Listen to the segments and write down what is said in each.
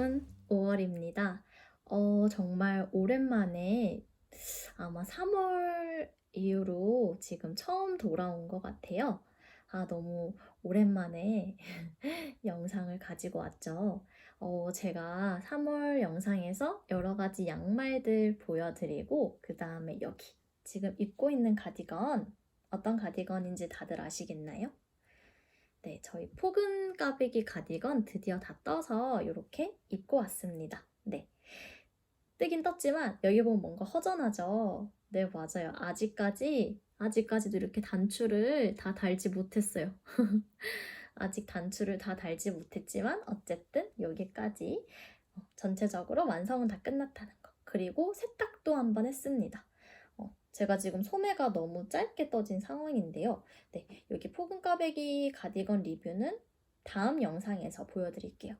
여러분, 5월입니다. 어, 정말 오랜만에 아마 3월 이후로 지금 처음 돌아온 것 같아요. 아, 너무 오랜만에 영상을 가지고 왔죠. 어, 제가 3월 영상에서 여러 가지 양말들 보여드리고, 그 다음에 여기 지금 입고 있는 가디건, 어떤 가디건인지 다들 아시겠나요? 네, 저희 포근 까베기 가디건 드디어 다 떠서 이렇게 입고 왔습니다. 네. 뜨긴 떴지만 여기 보면 뭔가 허전하죠? 네, 맞아요. 아직까지, 아직까지도 이렇게 단추를 다 달지 못했어요. 아직 단추를 다 달지 못했지만 어쨌든 여기까지 어, 전체적으로 완성은 다 끝났다는 거. 그리고 세탁도 한번 했습니다. 어, 제가 지금 소매가 너무 짧게 떠진 상황인데요. 네, 여기 포근 까베기 가디건 리뷰는 다음 영상에서 보여드릴게요.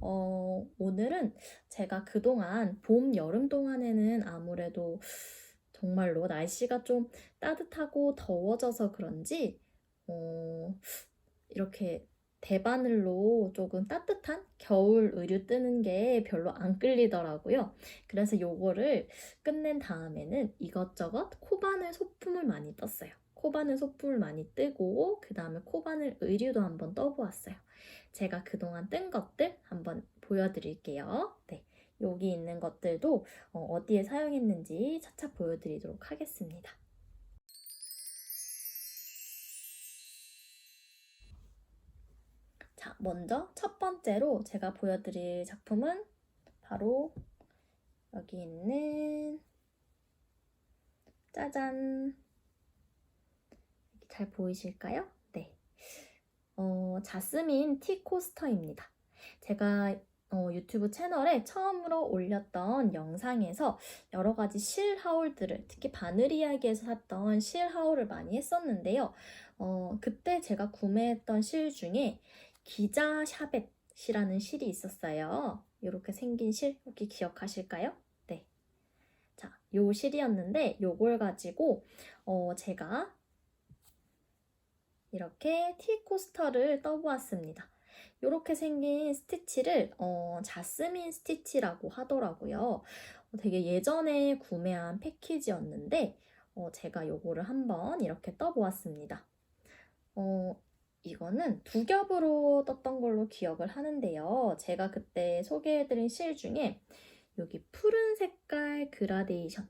어, 오늘은 제가 그동안 봄, 여름 동안에는 아무래도 정말로 날씨가 좀 따뜻하고 더워져서 그런지, 어, 이렇게 대바늘로 조금 따뜻한 겨울 의류 뜨는 게 별로 안 끌리더라고요. 그래서 요거를 끝낸 다음에는 이것저것 코바늘 소품을 많이 떴어요. 코바늘 소품을 많이 뜨고 그 다음에 코바늘 의류도 한번 떠보았어요. 제가 그동안 뜬 것들 한번 보여드릴게요. 네, 여기 있는 것들도 어, 디에 사용했는지 차차 보여드리도록 하겠습니다. 자, 먼저 첫 번째로 제가 보여드릴 작품은 바로 여기 있는 짜잔 잘 보이실까요? 네. 어, 자스민 티 코스터입니다. 제가 어, 유튜브 채널에 처음으로 올렸던 영상에서 여러 가지 실 하울들을 특히 바늘 이야기에서 샀던 실 하울을 많이 했었는데요. 어, 그때 제가 구매했던 실 중에 기자 샤벳이라는 실이 있었어요. 이렇게 생긴 실 혹시 기억하실까요? 네. 자, 요 실이었는데 요걸 가지고 어, 제가 이렇게 티 코스터를 떠보았습니다. 이렇게 생긴 스티치를 어, 자스민 스티치라고 하더라고요. 어, 되게 예전에 구매한 패키지였는데 어, 제가 요거를 한번 이렇게 떠보았습니다. 어, 이거는 두 겹으로 떴던 걸로 기억을 하는데요. 제가 그때 소개해드린 실 중에 여기 푸른 색깔 그라데이션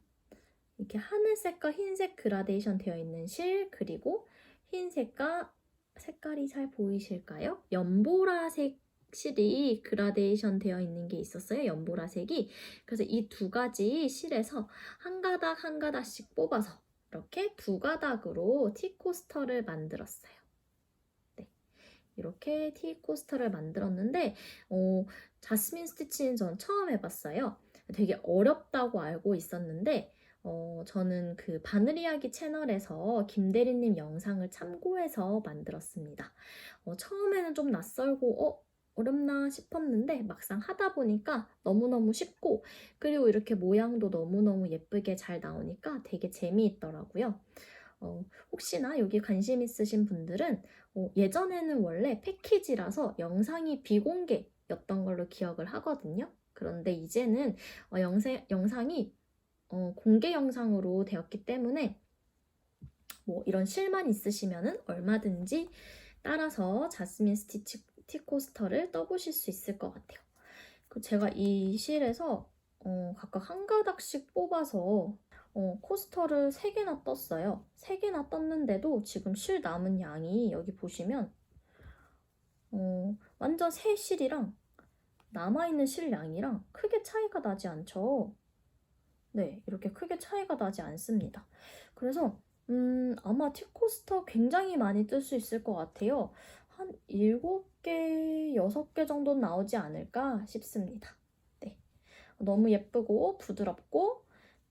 이렇게 하늘색과 흰색 그라데이션 되어 있는 실 그리고 흰색과 색깔이 잘 보이실까요? 연보라색 실이 그라데이션 되어 있는 게 있었어요. 연보라색이. 그래서 이 두 가지 실에서 한 가닥 한 가닥씩 뽑아서 이렇게 두 가닥으로 티 코스터를 만들었어요. 네. 이렇게 티 코스터를 만들었는데 어, 자스민 스티치는 전 처음 해봤어요. 되게 어렵다고 알고 있었는데 어, 저는 그 바늘 이야기 채널에서 김대리님 영상을 참고해서 만들었습니다. 어, 처음에는 좀 낯설고, 어, 어렵나 싶었는데 막상 하다 보니까 너무너무 쉽고 그리고 이렇게 모양도 너무너무 예쁘게 잘 나오니까 되게 재미있더라고요. 어, 혹시나 여기 관심 있으신 분들은 어, 예전에는 원래 패키지라서 영상이 비공개였던 걸로 기억을 하거든요. 그런데 이제는 어, 영상, 영상이 어, 공개 영상으로 되었기 때문에 뭐 이런 실만 있으시면은 얼마든지 따라서 자스민 스티치 티코스터를 떠보실 수 있을 것 같아요. 그 제가 이 실에서 어, 각각 한 가닥씩 뽑아서 어, 코스터를 3개나 떴어요. 3개나 떴는데도 지금 실 남은 양이 여기 보시면 어, 완전 새 실이랑 남아있는 실 양이랑 크게 차이가 나지 않죠. 네, 이렇게 크게 차이가 나지 않습니다. 그래서 음, 아마 티코스터 굉장히 많이 뜰 수 있을 것 같아요. 한 7개, 6개 정도 나오지 않을까 싶습니다. 네. 너무 예쁘고 부드럽고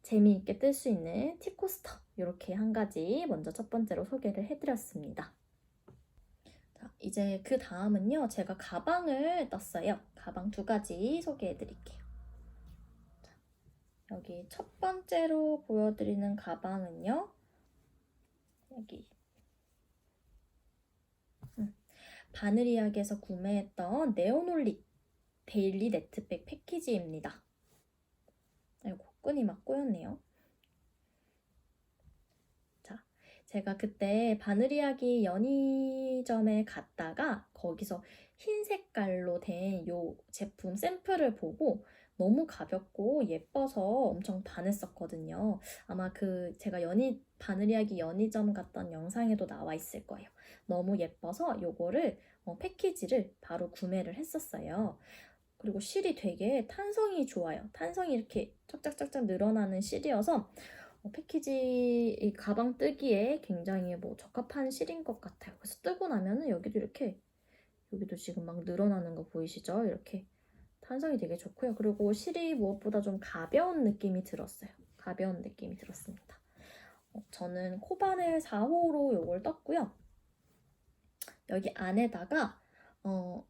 재미있게 뜰 수 있는 티코스터 이렇게 한 가지 먼저 첫 번째로 소개를 해드렸습니다. 자, 이제 그 다음은요. 제가 가방을 떴어요. 가방 두 가지 소개해 드릴게요. 여기 첫 번째로 보여드리는 가방은요. 여기 음, 바늘 이야기에서 구매했던 네오놀릿 데일리 네트백 패키지입니다. 아이고, 끈이 막 꼬였네요. 자, 제가 그때 바느리아기 연희점에 갔다가 거기서 흰 색깔로 된 요 제품 샘플을 보고 너무 가볍고 예뻐서 엄청 반했었거든요. 아마 그 제가 연희 바느리아기 연희점 갔던 영상에도 나와 있을 거예요. 너무 예뻐서 요거를 어, 패키지를 바로 구매를 했었어요. 그리고 실이 되게 탄성이 좋아요. 탄성이 이렇게 쫙쫙쫙쫙 늘어나는 실이어서 어, 패키지 이 가방 뜨기에 굉장히 뭐 적합한 실인 것 같아요. 그래서 뜨고 나면은 여기도 이렇게 여기도 지금 막 늘어나는 거 보이시죠? 이렇게 탄성이 되게 좋고요. 그리고 실이 무엇보다 좀 가벼운 느낌이 들었어요. 가벼운 느낌이 들었습니다. 어, 저는 코바늘 4호로 요걸 떴고요. 여기 안에다가 어,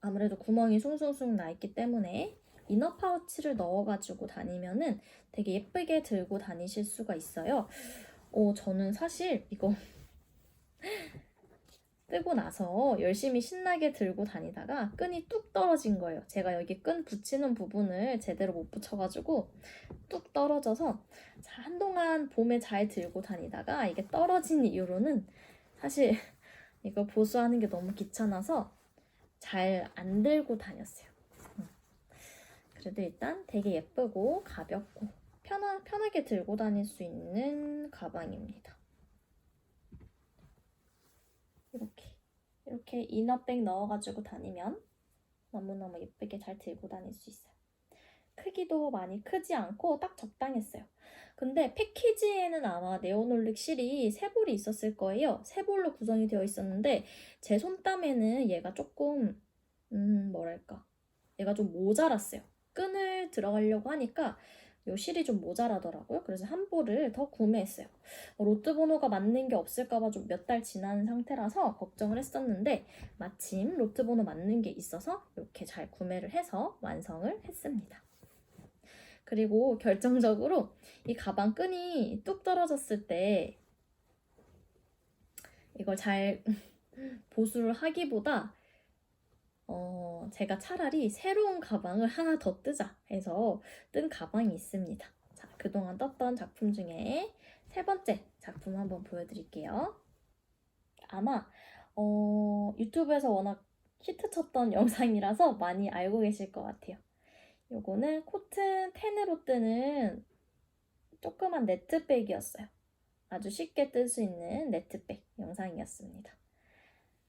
아무래도 구멍이 숭숭숭 나 있기 때문에 이너 파우치를 넣어가지고 다니면은 되게 예쁘게 들고 다니실 수가 있어요. 어, 저는 사실 이거 뜨고 나서 열심히 신나게 들고 다니다가 끈이 뚝 떨어진 거예요. 제가 여기 끈 붙이는 부분을 제대로 못 붙여가지고 뚝 떨어져서 자, 한동안 봄에 잘 들고 다니다가 이게 떨어진 이후로는 사실 이거 보수하는 게 너무 귀찮아서 잘 안 들고 다녔어요. 음. 그래도 일단 되게 예쁘고 가볍고 편하, 편하게 들고 다닐 수 있는 가방입니다. 이렇게 이렇게 이너백 넣어가지고 다니면 너무너무 예쁘게 잘 들고 다닐 수 있어요. 크기도 많이 크지 않고 딱 적당했어요. 근데 패키지에는 아마 네오놀릭 실이 세 볼이 있었을 거예요. 세 볼로 구성이 되어 있었는데 제 손땀에는 얘가 조금 음 뭐랄까 얘가 좀 모자랐어요. 끈을 들어가려고 하니까 요 실이 좀 모자라더라고요. 그래서 한 볼을 더 구매했어요. 어, 로트 번호가 맞는 게 없을까봐 좀 몇 달 지난 상태라서 걱정을 했었는데 마침 로트 번호 맞는 게 있어서 이렇게 잘 구매를 해서 완성을 했습니다. 그리고 결정적으로 이 가방 끈이 뚝 떨어졌을 때 이걸 잘 보수를 하기보다 어, 제가 차라리 새로운 가방을 하나 더 뜨자 해서 뜬 가방이 있습니다. 자, 그동안 떴던 작품 중에 세 번째 작품 한번 보여드릴게요. 아마 어, 유튜브에서 워낙 히트쳤던 영상이라서 많이 알고 계실 것 같아요. 요거는 코튼 텐으로 뜨는 조그만 네트백이었어요. 아주 쉽게 뜰 수 있는 네트백 영상이었습니다.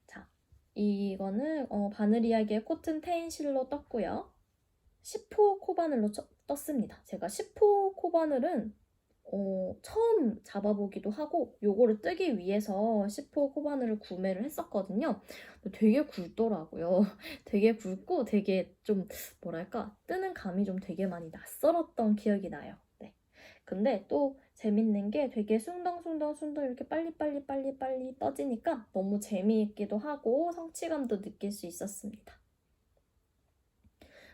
자, 이거는 어, 바늘 이야기의 코튼 텐 실로 떴고요. 10호 코바늘로 쳐- 떴습니다. 제가 10호 코바늘은 어, 처음 잡아보기도 하고 요거를 뜨기 위해서 10호 코바늘을 구매를 했었거든요. 되게 굵더라고요. 되게 굵고 되게 좀 뭐랄까 뜨는 감이 좀 되게 많이 낯설었던 기억이 나요. 네. 근데 또 재밌는 게 되게 숭덩숭덩숭덩 이렇게 빨리빨리 빨리빨리 떠지니까 너무 재미있기도 하고 성취감도 느낄 수 있었습니다.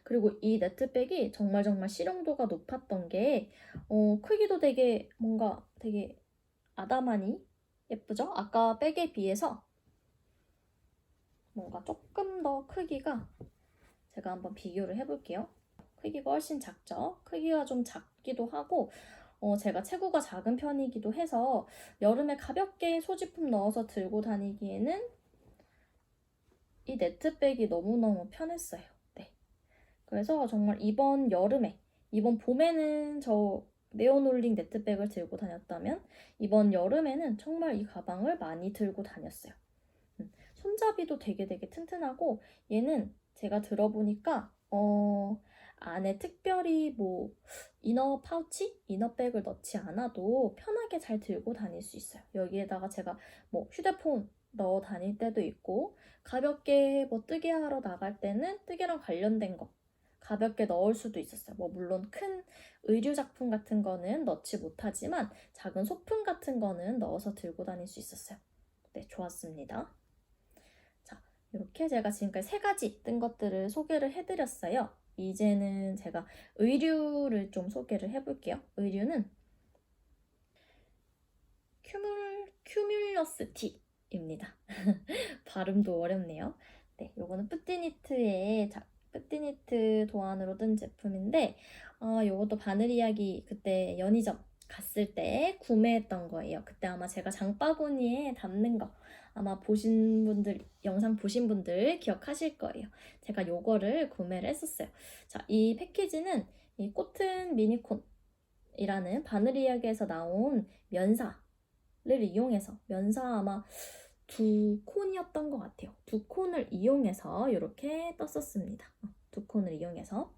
그리고 이 네트백이 정말 정말 실용도가 높았던 게 어, 크기도 되게 뭔가 되게 아담하니 예쁘죠? 아까 백에 비해서 뭔가 조금 더 크기가 제가 한번 비교를 해볼게요. 크기가 훨씬 작죠? 크기가 좀 작기도 하고 어, 제가 체구가 작은 편이기도 해서 여름에 가볍게 소지품 넣어서 들고 다니기에는 이 네트백이 너무너무 편했어요. 네. 그래서 정말 이번 여름에, 이번 봄에는 저 네오놀링 네트백을 들고 다녔다면 이번 여름에는 정말 이 가방을 많이 들고 다녔어요. 음, 손잡이도 되게 되게 튼튼하고 얘는 제가 들어보니까 어, 안에 특별히 뭐 이너 파우치, 이너백을 넣지 않아도 편하게 잘 들고 다닐 수 있어요. 여기에다가 제가 뭐 휴대폰 넣어 다닐 때도 있고 가볍게 뭐 뜨개 하러 나갈 때는 뜨개랑 관련된 거 가볍게 넣을 수도 있었어요. 뭐 물론 큰 의류 작품 같은 거는 넣지 못하지만 작은 소품 같은 거는 넣어서 들고 다닐 수 있었어요. 네, 좋았습니다. 자, 이렇게 제가 지금까지 세 가지 뜬 것들을 소개를 해드렸어요. 이제는 제가 의류를 좀 소개를 해볼게요. 의류는 큐뮬, 큐뮬러스 티입니다. 발음도 어렵네요. 네, 요거는 뿌띠니트의 자, 푸티니트 도안으로 든 제품인데 어, 요것도 바늘 이야기 그때 연희점 갔을 때 구매했던 거예요. 그때 아마 제가 장바구니에 담는 거 아마 보신 분들 영상 보신 분들 기억하실 거예요. 제가 요거를 구매를 했었어요. 자, 이 패키지는 이 코튼 미니콘이라는 바늘 이야기에서 나온 면사를 이용해서 면사 아마 두 콘이었던 것 같아요. 두 콘을 이용해서 이렇게 떴었습니다. 어, 두 콘을 이용해서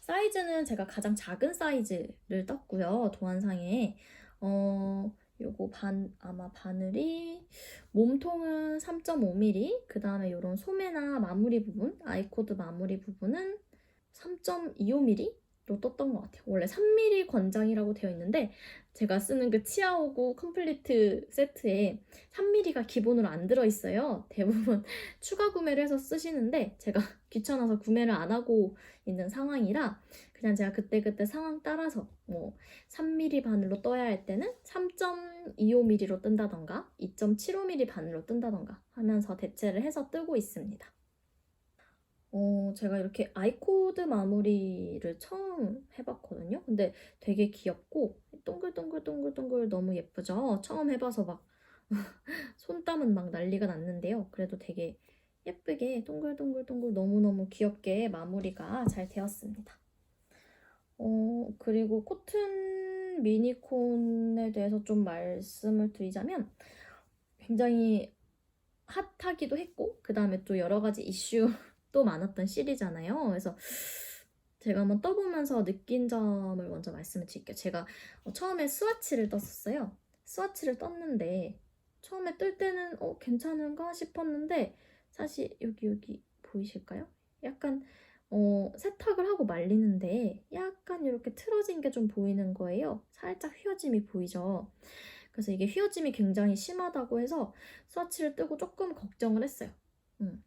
사이즈는 제가 가장 작은 사이즈를 떴고요. 도안상에 어 요거 반 아마 바늘이 몸통은 3.5mm 그 다음에 이런 소매나 마무리 부분 아이코드 마무리 부분은 3.25mm 로 떴던 것 같아요. 원래 3mm 권장이라고 되어 있는데 제가 쓰는 그 치아오구 컴플리트 세트에 3mm가 기본으로 안 들어 있어요. 대부분 추가 구매를 해서 쓰시는데 제가 귀찮아서 구매를 안 하고 있는 상황이라 그냥 제가 그때그때 상황 따라서 뭐 3mm 바늘로 떠야 할 때는 3.25mm로 뜬다던가 2.75mm 바늘로 뜬다던가 하면서 대체를 해서 뜨고 있습니다. 어, 제가 이렇게 아이코드 마무리를 처음 해봤거든요. 근데 되게 귀엽고 동글동글동글동글 너무 예쁘죠? 처음 해봐서 막 손땀은 막 난리가 났는데요. 그래도 되게 예쁘게 동글동글동글 너무너무 귀엽게 마무리가 잘 되었습니다. 어, 그리고 코튼 미니콘에 대해서 좀 말씀을 드리자면 굉장히 핫하기도 했고 그 다음에 또 여러 가지 이슈 도 많았던 시리잖아요. 그래서 제가 한번 떠보면서 느낀 점을 먼저 말씀을 드릴게요. 제가 어, 처음에 스와치를 떴었어요. 스와치를 떴는데 처음에 뜰 때는 어, 괜찮은가 싶었는데 사실 여기 여기 보이실까요? 약간 어, 세탁을 하고 말리는데 약간 이렇게 틀어진 게 좀 보이는 거예요. 살짝 휘어짐이 보이죠. 그래서 이게 휘어짐이 굉장히 심하다고 해서 스와치를 뜨고 조금 걱정을 했어요. 음.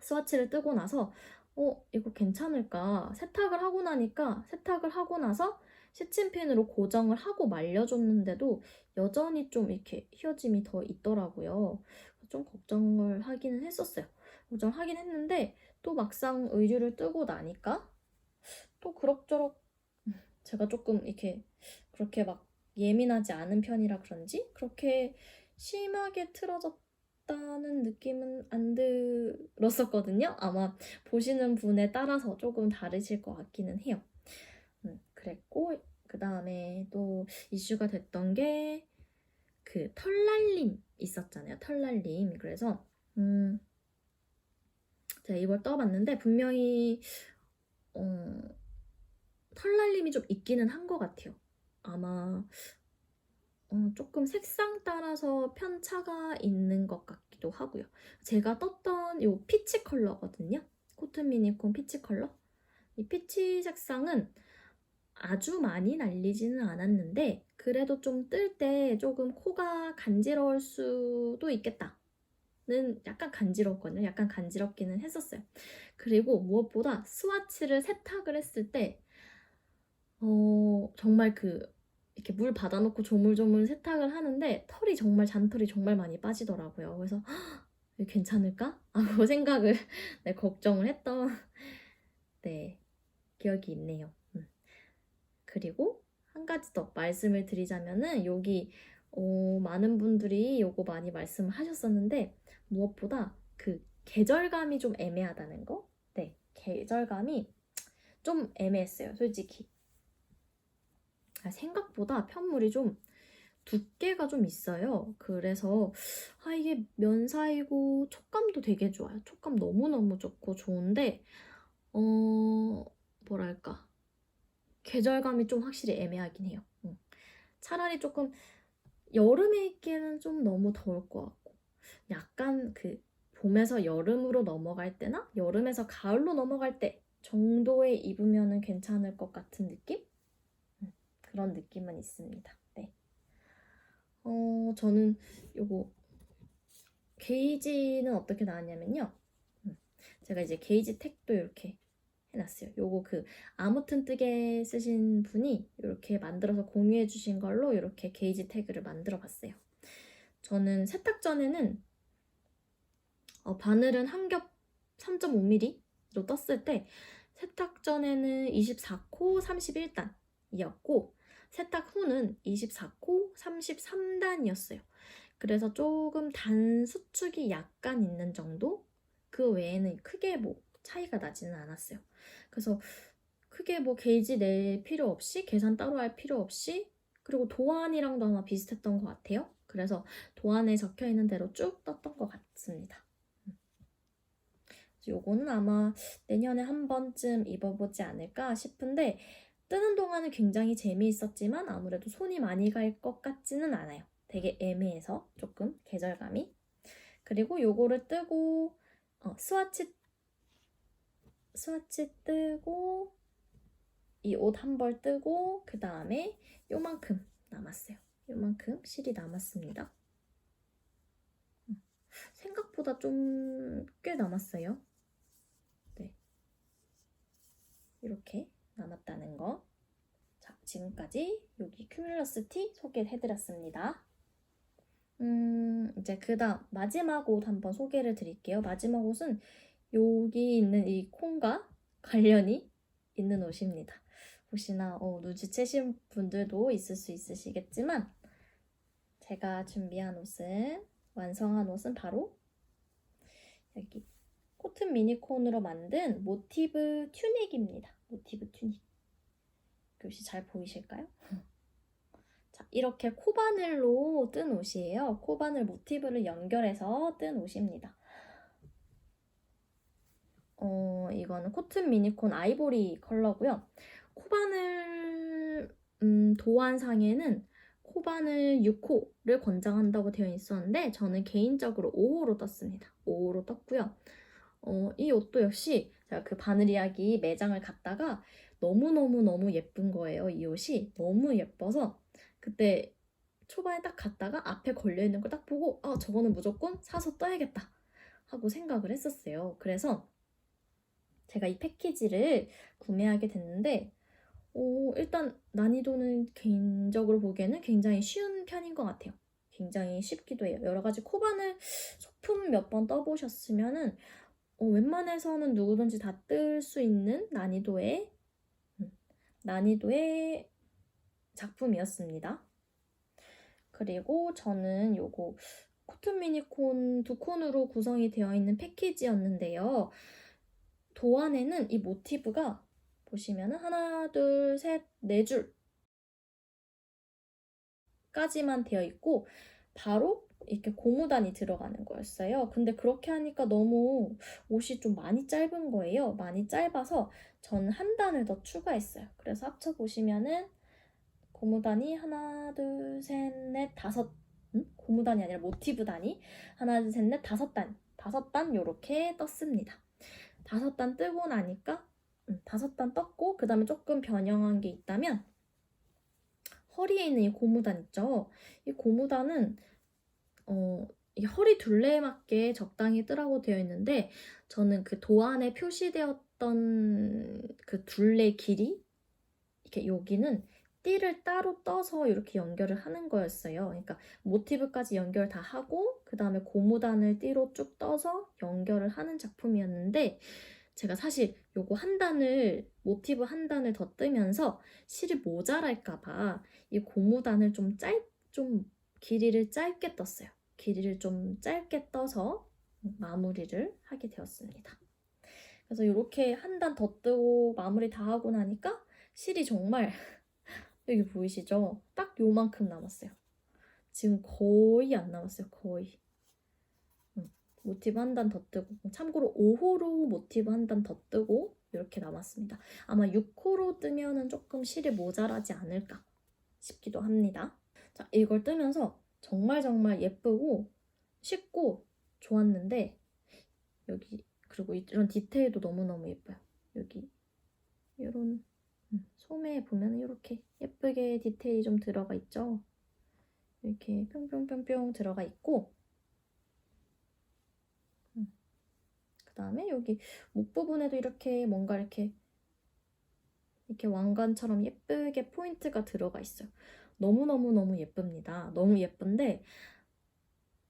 스와치를 뜨고 나서 어, 이거 괜찮을까? 세탁을 하고 나니까 세탁을 하고 나서 시침핀으로 고정을 하고 말려줬는데도 여전히 좀 이렇게 휘어짐이 더 있더라고요. 좀 걱정을 하기는 했었어요. 걱정하긴 했는데 또 막상 의류를 뜨고 나니까 또 그럭저럭 제가 조금 이렇게 그렇게 막 예민하지 않은 편이라 그런지 그렇게 심하게 틀어졌 다는 느낌은 안 들었었거든요. 아마 보시는 분에 따라서 조금 다르실 것 같기는 해요. 음, 그랬고 그 다음에 또 이슈가 됐던 게 그 털날림 있었잖아요. 털날림. 그래서 음 제가 이걸 떠봤는데 분명히 어, 털날림이 좀 있기는 한 것 같아요. 아마 어, 조금 색상 따라서 편차가 있는 것 같기도 하고요. 제가 떴던 이 피치 컬러거든요. 코튼 미니콘 피치 컬러. 이 피치 색상은 아주 많이 날리지는 않았는데 그래도 좀 뜰 때 조금 코가 간지러울 수도 있겠다. 는 약간 간지럽거든요. 약간 간지럽기는 했었어요. 그리고 무엇보다 스와치를 세탁을 했을 때, 어, 정말 그, 이렇게 물 받아놓고 조물조물 세탁을 하는데 털이 정말 잔털이 정말 많이 빠지더라고요. 그래서 괜찮을까? 하고 생각을 네, 걱정을 했던 네 기억이 있네요. 음. 그리고 한 가지 더 말씀을 드리자면은 여기 어, 많은 분들이 요거 많이 말씀을 하셨었는데 무엇보다 그 계절감이 좀 애매하다는 거? 네, 계절감이 좀 애매했어요, 솔직히. 아, 생각보다 편물이 좀 두께가 좀 있어요. 그래서 아 이게 면사이고 촉감도 되게 좋아요. 촉감 너무너무 좋고 좋은데 어 뭐랄까 계절감이 좀 확실히 애매하긴 해요. 응. 차라리 조금 여름에 입기에는 좀 너무 더울 것 같고 약간 그 봄에서 여름으로 넘어갈 때나 여름에서 가을로 넘어갈 때 정도에 입으면 괜찮을 것 같은 느낌? 음, 그런 느낌은 있습니다. 네. 어, 저는 요거 게이지는 어떻게 나왔냐면요. 음, 제가 이제 게이지 택도 이렇게 해놨어요. 요거 그 아무튼 뜨게 쓰신 분이 이렇게 만들어서 공유해 주신 걸로 이렇게 게이지 태그를 만들어 봤어요. 저는 세탁 전에는 어, 바늘은 한 겹 3.5mm로 떴을 때 세탁 전에는 24코 31단이었고 세탁 후는 24코 33단이었어요. 그래서 조금 단 수축이 약간 있는 정도? 그 외에는 크게 뭐 차이가 나지는 않았어요. 그래서 크게 뭐 게이지 낼 필요 없이 계산 따로 할 필요 없이 그리고 도안이랑도 아마 비슷했던 것 같아요. 그래서 도안에 적혀 있는 대로 쭉 떴던 것 같습니다. 음. 요거는 아마 내년에 한 번쯤 입어보지 않을까 싶은데 뜨는 동안은 굉장히 재미있었지만 아무래도 손이 많이 갈 것 같지는 않아요. 되게 애매해서 조금 계절감이. 그리고 요거를 뜨고 어, 스와치 스와치 뜨고 이 옷 한 벌 뜨고 그 다음에 요만큼 남았어요. 요만큼 실이 남았습니다. 음, 생각보다 좀 꽤 남았어요. 네. 이렇게 남았다는 거. 자, 지금까지 여기 큐뮬러스 티 소개해드렸습니다. 음, 이제 그 다음 마지막 옷 한번 소개를 드릴게요. 마지막 옷은 여기 있는 이 콩과 관련이 있는 옷입니다. 혹시나 어, 눈치채신 분들도 있을 수 있으시겠지만 제가 준비한 옷은 완성한 옷은 바로 여기 코튼 미니콘으로 만든 모티브 튜닉입니다. 모티브 튜닉. 혹시 잘 보이실까요? 자, 이렇게 코바늘로 뜬 옷이에요. 코바늘 모티브를 연결해서 뜬 옷입니다. 어, 이거는 코튼 미니콘 아이보리 컬러고요. 코바늘 음, 도안상에는 코바늘 6호를 권장한다고 되어 있었는데 저는 개인적으로 5호로 떴습니다. 5호로 떴고요. 어, 이 옷도 역시 제가 그 바늘 이야기 매장을 갔다가 너무너무너무 예쁜 거예요. 이 옷이 너무 예뻐서 그때 초반에 딱 갔다가 앞에 걸려있는 걸 딱 보고 아 저거는 무조건 사서 떠야겠다 하고 생각을 했었어요. 그래서 제가 이 패키지를 구매하게 됐는데 어, 일단 난이도는 개인적으로 보기에는 굉장히 쉬운 편인 것 같아요. 굉장히 쉽기도 해요. 여러 가지 코바늘 소품 몇 번 떠보셨으면은 어, 웬만해서는 누구든지 다 뜰 수 있는 난이도의 음, 난이도의 작품이었습니다. 그리고 저는 요거 코튼 미니콘 두 콘으로 구성이 되어 있는 패키지였는데요. 도안에는 이 모티브가 보시면은 하나, 둘, 셋, 네 줄 까지만 되어 있고 바로 이렇게 고무단이 들어가는 거였어요. 근데 그렇게 하니까 너무 옷이 좀 많이 짧은 거예요. 많이 짧아서 저는 한 단을 더 추가했어요. 그래서 합쳐 보시면은 고무단이 하나, 둘, 셋, 넷, 다섯 음? 고무단이 아니라 모티브 단이 하나, 둘, 셋, 넷, 다섯 단 다섯 단 요렇게 떴습니다. 다섯 단 뜨고 나니까 음, 다섯 단 떴고 그 다음에 조금 변형한 게 있다면 허리에 있는 이 고무단 있죠? 이 고무단은 어, 이 허리 둘레에 맞게 적당히 뜨라고 되어 있는데 저는 그 도안에 표시되었던 그 둘레 길이 이렇게 여기는 띠를 따로 떠서 이렇게 연결을 하는 거였어요. 그러니까 모티브까지 연결 다 하고 그 다음에 고무단을 띠로 쭉 떠서 연결을 하는 작품이었는데 제가 사실 요거 한 단을 모티브 한 단을 더 뜨면서 실이 모자랄까봐 이 고무단을 좀 짧, 좀 길이를 짧게 떴어요. 길이를 좀 짧게 떠서 마무리를 하게 되었습니다. 그래서 이렇게 한 단 더 뜨고 마무리 다 하고 나니까 실이 정말 여기 보이시죠? 딱 요만큼 남았어요. 지금 거의 안 남았어요. 거의. 모티브 한 단 더 뜨고 참고로 5호로 모티브 한 단 더 뜨고 이렇게 남았습니다. 아마 6호로 뜨면은 조금 실이 모자라지 않을까 싶기도 합니다. 자, 이걸 뜨면서 정말 정말 예쁘고 쉽고 좋았는데 여기 그리고 이런 디테일도 너무너무 예뻐요. 여기 이런 음, 소매에 보면 이렇게 예쁘게 디테일이 좀 들어가 있죠. 이렇게 뿅뿅뿅뿅 들어가 있고 그 다음에 여기 목 부분에도 이렇게 뭔가 이렇게 이렇게 왕관처럼 예쁘게 포인트가 들어가 있어요. 너무너무너무 예쁩니다. 너무 예쁜데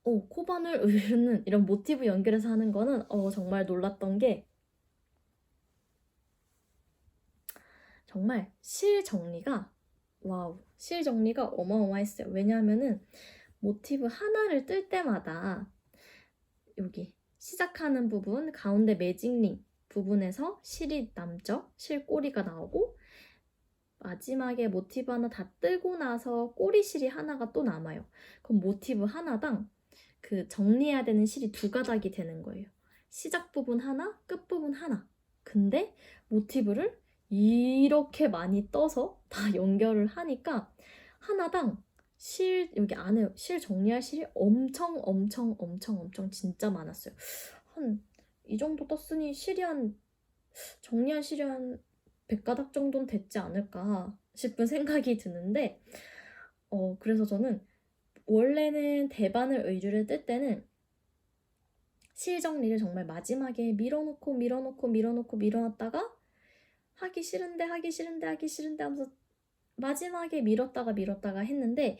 어, 코바늘 의류는 이런 모티브 연결해서 하는 거는 어, 정말 놀랐던 게 정말 실 정리가 와우 실 정리가 어마어마했어요. 왜냐하면은 모티브 하나를 뜰 때마다 여기 시작하는 부분 가운데 매직링 부분에서 실이 남죠. 실 꼬리가 나오고 마지막에 모티브 하나 다 뜨고 나서 꼬리 실이 하나가 또 남아요. 그럼 모티브 하나당 그 정리해야 되는 실이 두 가닥이 되는 거예요. 시작 부분 하나, 끝 부분 하나. 근데 모티브를 이렇게 많이 떠서 다 연결을 하니까 하나당 실 여기 안에 실 정리할 실이 엄청 엄청 엄청 엄청 진짜 많았어요. 한 이 정도 떴으니 실이 한 정리한 실이 한 100가닥 정도는 됐지 않을까 싶은 생각이 드는데 어 그래서 저는 원래는 대바늘 의류를 뜰 때는 실 정리를 정말 마지막에 밀어놓고 밀어놓고 밀어놓고 밀어놨다가 하기 싫은데 하기 싫은데 하기 싫은데 하면서 마지막에 밀었다가 밀었다가 했는데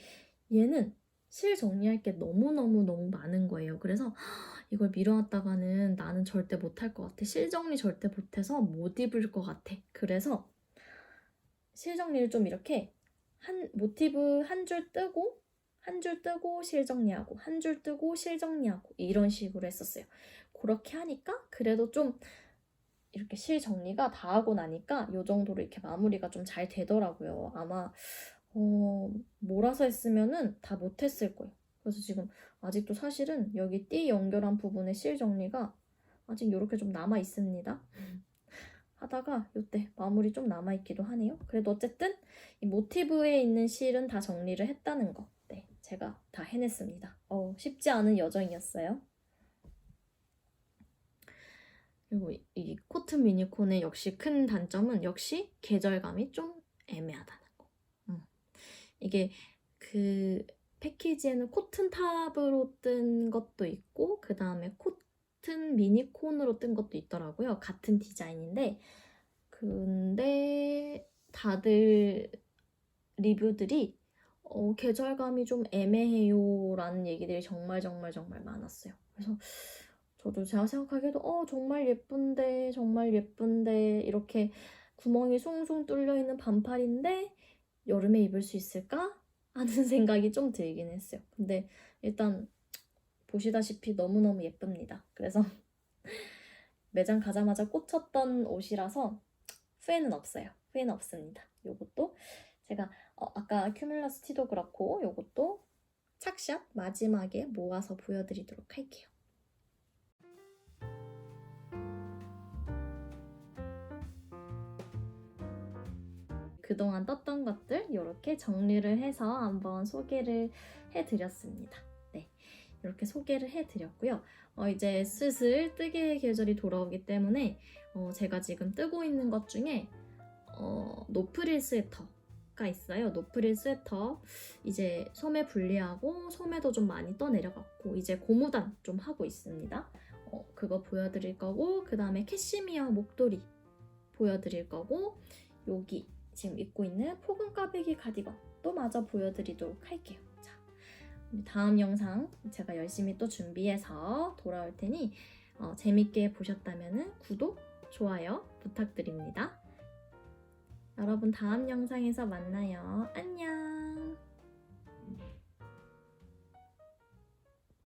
얘는 실 정리할 게 너무너무 너무 많은 거예요. 그래서 이걸 밀어놨다가는 나는 절대 못할 것 같아. 실 정리 절대 못해서 못 입을 것 같아. 그래서 실 정리를 좀 이렇게 한 모티브 한 줄 뜨고 한 줄 뜨고 실 정리하고 한 줄 뜨고 실 정리하고 이런 식으로 했었어요. 그렇게 하니까 그래도 좀 이렇게 실 정리가 다 하고 나니까 이 정도로 이렇게 마무리가 좀 잘 되더라고요. 아마 어, 몰아서 했으면은 다 못했을 거예요. 그래서 지금 아직도 사실은 여기 띠 연결한 부분의 실 정리가 아직 이렇게 좀 남아 있습니다. 하다가 이때 마무리 좀 남아 있기도 하네요. 그래도 어쨌든 이 모티브에 있는 실은 다 정리를 했다는 거. 네, 제가 다 해냈습니다. 어, 쉽지 않은 여정이었어요. 그리고 이- 이 코튼 미니콘의 역시 큰 단점은 역시 계절감이 좀 애매하다는 거. 음. 이게 그 패키지에는 코튼 탑으로 뜬 것도 있고 그 다음에 코튼 미니콘으로 뜬 것도 있더라고요. 같은 디자인인데 근데 다들 리뷰들이 어, 계절감이 좀 애매해요 라는 얘기들이 정말 정말 정말 많았어요. 그래서 저도 제가 생각하기에도 어 정말 예쁜데 정말 예쁜데 이렇게 구멍이 숭숭 뚫려 있는 반팔인데 여름에 입을 수 있을까 하는 생각이 좀 들긴 했어요. 근데 일단 보시다시피 너무너무 예쁩니다. 그래서 매장 가자마자 꽂혔던 옷이라서 후회는 없어요. 후회는 없습니다. 요것도 제가 어, 아까 큐뮬러스 티도 그렇고 요것도 착샷 마지막에 모아서 보여드리도록 할게요. 그동안 떴던 것들 이렇게 정리를 해서 한번 소개를 해드렸습니다. 네, 이렇게 소개를 해드렸고요. 어, 이제 슬슬 뜨개의 계절이 돌아오기 때문에 어, 제가 지금 뜨고 있는 것 중에 어, 노프릴 스웨터가 있어요. 노프릴 스웨터 이제 소매 분리하고 소매도 좀 많이 떠내려갔고 이제 고무단 좀 하고 있습니다. 어, 그거 보여드릴 거고 그 다음에 캐시미어 목도리 보여드릴 거고 여기 지금 입고 있는 포근 까베기 가디건도 마저 보여드리도록 할게요. 자, 다음 영상 제가 열심히 또 준비해서 돌아올 테니 어, 재밌게 보셨다면 구독, 좋아요 부탁드립니다. 여러분 다음 영상에서 만나요. 안녕!